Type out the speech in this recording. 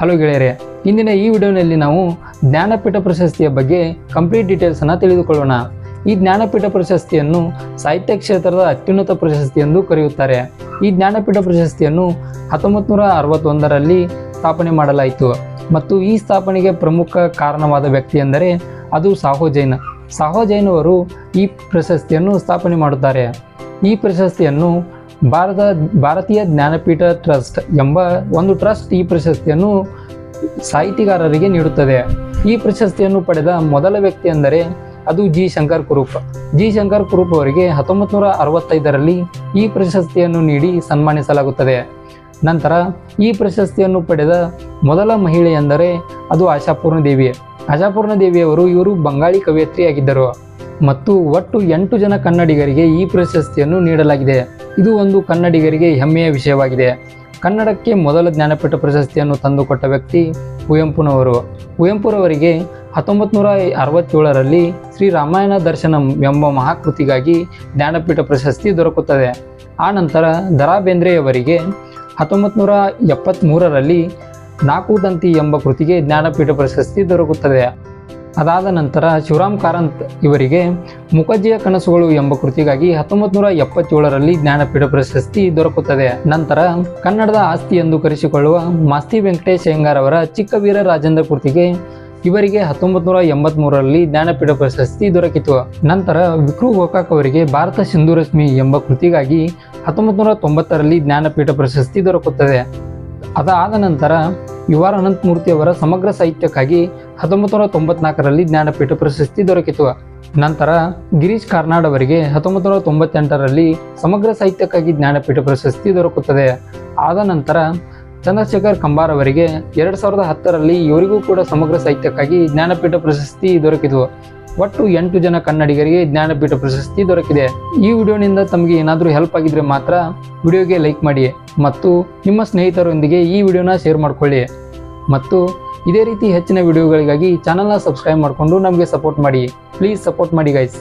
Hello ಗೆಳೆಯರೇ, ಇಂದಿನ ಈ ವಿಡಿಯೋನಲ್ಲಿ ನಾವು ಜ್ಞಾನಪೀಠ ಪ್ರಶಸ್ತಿಯ ಬಗ್ಗೆ ಕಂಪ್ಲೀಟ್ ಡೀಟೇಲ್ಸನ್ನು ತಿಳಿದುಕೊಳ್ಳೋಣ. ಈ ಜ್ಞಾನಪೀಠ ಪ್ರಶಸ್ತಿಯನ್ನು ಸಾಹಿತ್ಯ ಕ್ಷೇತ್ರದ ಅತ್ಯುನ್ನತ ಪ್ರಶಸ್ತಿ ಎಂದು ಕರೆಯುತ್ತಾರೆ. ಈ ಜ್ಞಾನಪೀಠ ಪ್ರಶಸ್ತಿಯನ್ನು ಹತ್ತೊಂಬತ್ತು ನೂರ ಅರವತ್ತೊಂದರಲ್ಲಿ ಸ್ಥಾಪನೆ ಮಾಡಲಾಯಿತು. ಮತ್ತು ಈ ಸ್ಥಾಪನೆಗೆ ಪ್ರಮುಖ ಕಾರಣವಾದ ವ್ಯಕ್ತಿ ಎಂದರೆ ಅದು ಸಾಹೋ ಜೈನ್. ಸಾಹೋ ಜೈನ್ ಈ ಪ್ರಶಸ್ತಿಯನ್ನು ಸ್ಥಾಪನೆ ಮಾಡುತ್ತಾರೆ. ಈ ಪ್ರಶಸ್ತಿಯನ್ನು ಭಾರತ, ಭಾರತೀಯ ಜ್ಞಾನಪೀಠ ಟ್ರಸ್ಟ್ ಎಂಬ ಒಂದು ಟ್ರಸ್ಟ್ ಈ ಪ್ರಶಸ್ತಿಯನ್ನು ಸಾಹಿತಿಗಾರರಿಗೆ ನೀಡುತ್ತದೆ. ಈ ಪ್ರಶಸ್ತಿಯನ್ನು ಪಡೆದ ಮೊದಲ ವ್ಯಕ್ತಿ ಎಂದರೆ ಅದು ಜಿ. ಶಂಕರ್ ಕುರೂಪ್. ಜಿ. ಶಂಕರ್ ಕುರೂಪ್ ಅವರಿಗೆ ಹತ್ತೊಂಬತ್ತು ನೂರ ಅರವತ್ತೈದರಲ್ಲಿ ಈ ಪ್ರಶಸ್ತಿಯನ್ನು ನೀಡಿ ಸನ್ಮಾನಿಸಲಾಗುತ್ತದೆ. ನಂತರ ಈ ಪ್ರಶಸ್ತಿಯನ್ನು ಪಡೆದ ಮೊದಲ ಮಹಿಳೆ ಎಂದರೆ ಅದು ಆಶಾಪೂರ್ಣ ದೇವಿ. ಆಶಾಪೂರ್ಣ ದೇವಿಯವರು ಇವರು ಬಂಗಾಳಿ ಕವಯತ್ರಿಯಾಗಿದ್ದರು. ಮತ್ತು ಒಟ್ಟು ಎಂಟು ಜನ ಕನ್ನಡಿಗರಿಗೆ ಈ ಪ್ರಶಸ್ತಿಯನ್ನು ನೀಡಲಾಗಿದೆ. ಇದು ಒಂದು ಕನ್ನಡಿಗರಿಗೆ ಹೆಮ್ಮೆಯ ವಿಷಯವಾಗಿದೆ. ಕನ್ನಡಕ್ಕೆ ಮೊದಲ ಜ್ಞಾನಪೀಠ ಪ್ರಶಸ್ತಿಯನ್ನು ತಂದುಕೊಟ್ಟ ವ್ಯಕ್ತಿ ಕುವೆಂಪುನವರು ಕುವೆಂಪುರವರಿಗೆ ಹತ್ತೊಂಬತ್ತು ನೂರ ಅರವತ್ತೇಳರಲ್ಲಿ ಶ್ರೀ ರಾಮಾಯಣ ದರ್ಶನಂ ಎಂಬ ಮಹಾಕೃತಿಗಾಗಿ ಜ್ಞಾನಪೀಠ ಪ್ರಶಸ್ತಿ ದೊರಕುತ್ತದೆ. ಆ ನಂತರ ದರಾ ಬೇಂದ್ರೆಯವರಿಗೆ ಹತ್ತೊಂಬತ್ತು ನೂರ ಎಪ್ಪತ್ತ್ಮೂರರಲ್ಲಿ ನಾಲ್ಕು ದಂತಿ ಎಂಬ ಕೃತಿಗೆ ಜ್ಞಾನಪೀಠ ಪ್ರಶಸ್ತಿ ದೊರಕುತ್ತದೆ. ಅದಾದ ನಂತರ ಶಿವರಾಮ್ ಕಾರಂತ್ ಇವರಿಗೆ ಮುಖಜ್ಜಿಯ ಕನಸುಗಳು ಎಂಬ ಕೃತಿಗಾಗಿ ಹತ್ತೊಂಬತ್ತು ನೂರ ಎಪ್ಪತ್ತೇಳರಲ್ಲಿ ಜ್ಞಾನಪೀಠ ಪ್ರಶಸ್ತಿ ದೊರಕುತ್ತದೆ. ನಂತರ ಕನ್ನಡದ ಆಸ್ತಿ ಎಂದು ಕರೆಸಿಕೊಳ್ಳುವ ಮಾಸ್ತಿ ವೆಂಕಟೇಶ್ ಅಯ್ಯಂಗಾರ್ ಅವರ ಚಿಕ್ಕ ವೀರ ರಾಜೇಂದ್ರ ಕೃತಿಗೆ ಇವರಿಗೆ ಹತ್ತೊಂಬತ್ತು ನೂರ ಎಂಬತ್ಮೂರರಲ್ಲಿ ಜ್ಞಾನಪೀಠ ಪ್ರಶಸ್ತಿ ದೊರಕಿತು. ನಂತರ ವಿಕ್ರು ಗೋಕಾಕ್ ಅವರಿಗೆ ಭಾರತ ಸಿಂಧುರಶ್ಮಿ ಎಂಬ ಕೃತಿಗಾಗಿ ಹತ್ತೊಂಬತ್ತು ನೂರ ತೊಂಬತ್ತರಲ್ಲಿ ಜ್ಞಾನಪೀಠ ಪ್ರಶಸ್ತಿ ದೊರಕುತ್ತದೆ. ಅದಾದ ನಂತರ ಯು ಆರ್ ಅನಂತಮೂರ್ತಿ ಅವರ ಸಮಗ್ರ ಸಾಹಿತ್ಯಕ್ಕಾಗಿ ಹತ್ತೊಂಬತ್ತು ನೂರ ತೊಂಬತ್ನಾಲ್ಕರಲ್ಲಿ ಜ್ಞಾನಪೀಠ ಪ್ರಶಸ್ತಿ ದೊರಕಿತು. ನಂತರ ಗಿರೀಶ್ ಕಾರ್ನಾಡ್ ಅವರಿಗೆ ಹತ್ತೊಂಬತ್ತು ನೂರ ತೊಂಬತ್ತೆಂಟರಲ್ಲಿ ಸಮಗ್ರ ಸಾಹಿತ್ಯಕ್ಕಾಗಿ ಜ್ಞಾನಪೀಠ ಪ್ರಶಸ್ತಿ ದೊರಕುತ್ತದೆ. ಆದ ನಂತರ ಚಂದ್ರಶೇಖರ್ ಕಂಬಾರ್ ಅವರಿಗೆ ಎರಡು ಸಾವಿರದ ಹತ್ತರಲ್ಲಿ ಇವರಿಗೂ ಕೂಡ ಸಮಗ್ರ ಸಾಹಿತ್ಯಕ್ಕಾಗಿ ಜ್ಞಾನಪೀಠ ಪ್ರಶಸ್ತಿ ದೊರಕಿತು. ಒಟ್ಟು ಎಂಟು ಜನ ಕನ್ನಡಿಗರಿಗೆ ಜ್ಞಾನಪೀಠ ಪ್ರಶಸ್ತಿ ದೊರಕಿದೆ. ಈ ವಿಡಿಯೋನಿಂದ ತಮಗೆ ಏನಾದರೂ ಹೆಲ್ಪ್ ಆಗಿದ್ರೆ ಮಾತ್ರ ವಿಡಿಯೋಗೆ ಲೈಕ್ ಮಾಡಿ ಮತ್ತು ನಿಮ್ಮ ಸ್ನೇಹಿತರೊಂದಿಗೆ ಈ ವಿಡಿಯೋನ ಶೇರ್ ಮಾಡಿಕೊಳ್ಳಿ. ಮತ್ತು ಇದೇ ರೀತಿ ಹೆಚ್ಚಿನ ವಿಡಿಯೋಗಳಿಗಾಗಿ ಚಾನಲ್ನ ಸಬ್ಸ್ಕ್ರೈಬ್ ಮಾಡಿಕೊಂಡು ನಮಗೆ ಸಪೋರ್ಟ್ ಮಾಡಿ. ಪ್ಲೀಸ್ ಸಪೋರ್ಟ್ ಮಾಡಿ ಗೈಸ್